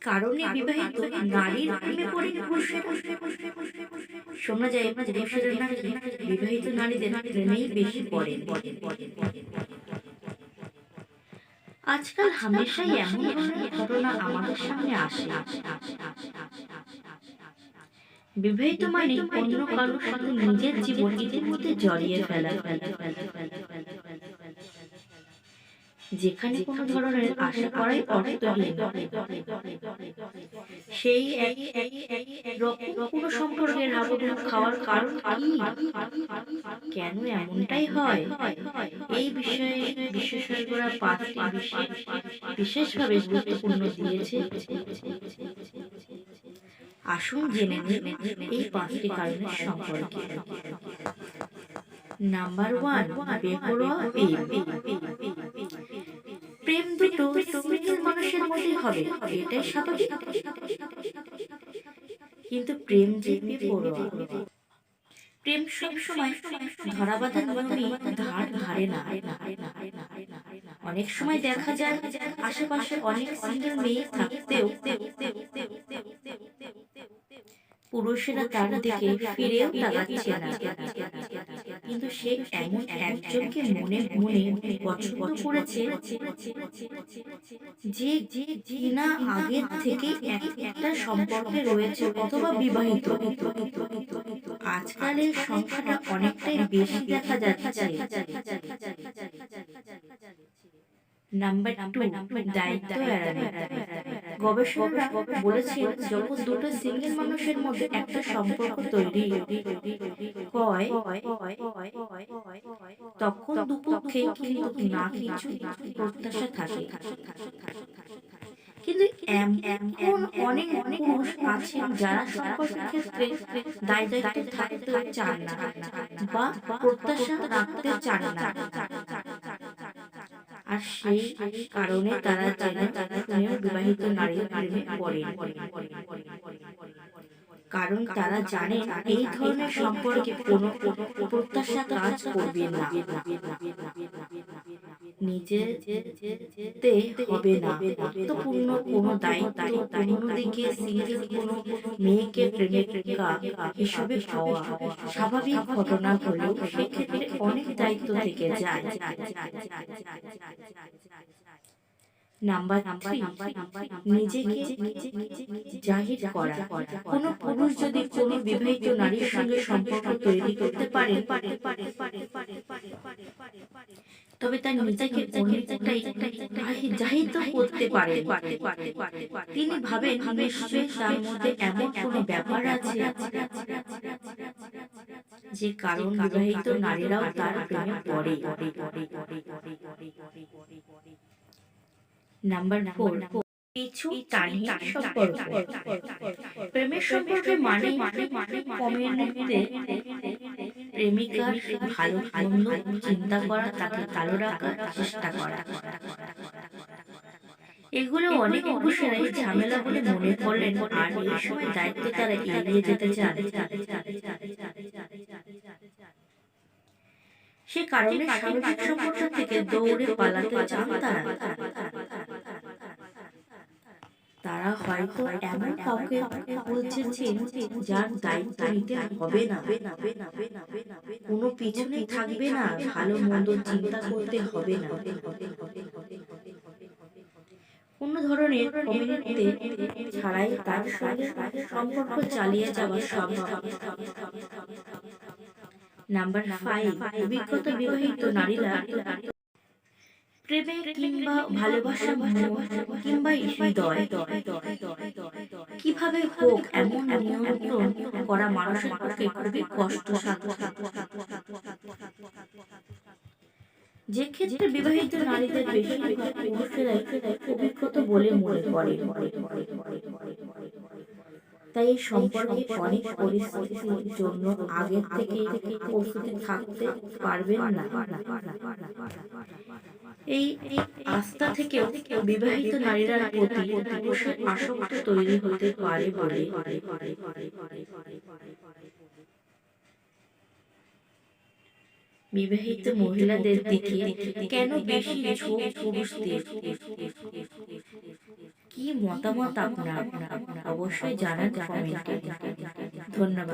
কারণে বিবাহিত নারীর প্রেমে পড়ে পুরুষেরা শোনা যায় পুরুষেরা নাকি বিবাহিত নারীদের প্রেমেই বেশি পড়ে। আজকাল হামেশাই এমন ঘটনা আমাদের সামনে আসে। বিবাহিত মানে অন্য কারোর সাথে নিজের জীবন ইতিমধ্যে জড়িয়ে ফেলা ফেলা ফেলা। ফেলা। যেখানে কোনো ধরনের আশা করাই অর্থহীন সেই রকম কোনো সম্পর্কের আবরণ খাওয়ার কারণ কি? কেন এমনটাই হয়? এই বিষয়ে বিশেষজ্ঞরা পাঁচটি বিষয় বিশেষভাবে গুরুত্বপূর্ণ দিয়েছে। আসুন জেনে এই পাঁচটি কারণের সম্পর্কে। নাম্বার ওয়ান বেপরোয়া প্রেম প্রেম দুটো সিঙ্গেল মানুষের মধ্যে হবে, এটাই স্বাভাবিক। কিন্তু প্রেম যে প্রেম সব সময় ধরা বাঁধা নিয়মই ধার ধারে না। অনেক সময় দেখা যায় আশেপাশে অনেক সিঙ্গেল মেয়ে থাকতেও পুরুষেরা তার দিকে ফিরেও তাকাচ্ছে না। কিন্তু সে এমন একজনকে মনে মনে পছন্দ করেছে যে যে কিনা আগের থেকে একটা সম্পর্কে রয়েছে অথবা বিবাহিত। আজকালের সংখ্যাটা অনেকটাই বেশি দেখা যাচ্ছে। নাম্বার টু দায়িত্ব এড়ানো। গবেষকরা বলেছেন, যখন দুটো সিঙ্গেল মানুষের মধ্যে একটা সম্পর্ক তৈরি হয়, তখন দুপক্ষে কিন্তু না কিছু প্রত্যাশা থাকে। কিন্তু এখন অনেক অনেক মানুষ আছেন যারা সম্পর্কের ক্ষেত্রে দায় দায়িত্ব থাকতে চান না বা প্রত্যাশা রাখতে চান না। আর সেই কারণে তারা তারা তারা তারা বিবাহিত নারী প্রেমে পড়ে কারণ তারা জানে এই ধরনের সম্পর্কে কোনো প্রত্যাশা কাজ করবে না। নিজেতে হবে না। গুরুত্বপূর্ণ কোনো দায়িত্ব অন্যদিকে মেয়েকে প্রেমিকা হিসেবে পাওয়া স্বাভাবিক ঘটনা হলেও সেক্ষেত্রে অনেক দায়িত্ব থেকে নাম্বার পুরুষ যদি কোনো বিবাহিত নারীর সঙ্গে সম্পর্ক তৈরি করতে পারে তবে তার নিজেকে অনেকটাই জাহির তো করতে পারে তিনি ভাবেন নিশ্চয়ই তার মধ্যে এমন কোন ব্যাপার আছে যে কারণ বিবাহিত নারীরাও তার প্রেমে পড়ে। নাম্বার ফোর পিছু টানি সম্পর্ক। প্রেমের সম্পর্কে মানে কমের মধ্যে প্রেমিকার ভালো মন্দ চিন্তা করা তাকে ভালো রাখার চেষ্টা করা এগুলো অনেক পুরুষেরাই ঝামেলা বলে মনে করলেন আর এই সময় দায়িত্ব তারা এড়িয়ে যেতে চান সে কারণে সামাজিক সম্পর্ক থেকে দৌড়ে পালাতে চান তারা তারা হয়তো এমন কাউকে বলছেন যার দায়িত্ব নিতে হবে না। কোনো পিছনে থাকবে না ভালো মন্দ চিন্তা করতে হবে না। কোন ধরনের কমিউনিটিতে ছাড়াই তার সঙ্গে সম্পর্ক চালিয়ে যাওয়া সম্ভব। নাম্বার ফাইভ অভিজ্ঞতা বিবাহিত নারীরা প্রেমে কিংবা ভালোবাসা কিংবা হৃদয় কীভাবে হোক এমন নিয়ন্ত্রণ করা মানুষের পক্ষে খুবই কষ্ট যে ক্ষেত্রে বিবাহিত নারীদের বেশিরভাগ পুরুষেরাই অভিজ্ঞতা বলে মনে করে। তাই এই সম্পর্কে অনেক পরিস্থিতির জন্য আগে থেকে প্রস্তুতি থাকতে পারবেন না। এই আস্থা থেকেও বিবাহিত নারীরা প্রতি পুরুষের আসক্ত তৈরি হতে পারে বলে। বিবাহিত মহিলাদের দিকে কেন বেশি কি মতামত আপনার? অবশ্যই জানান কমেন্টে। ধন্যবাদ।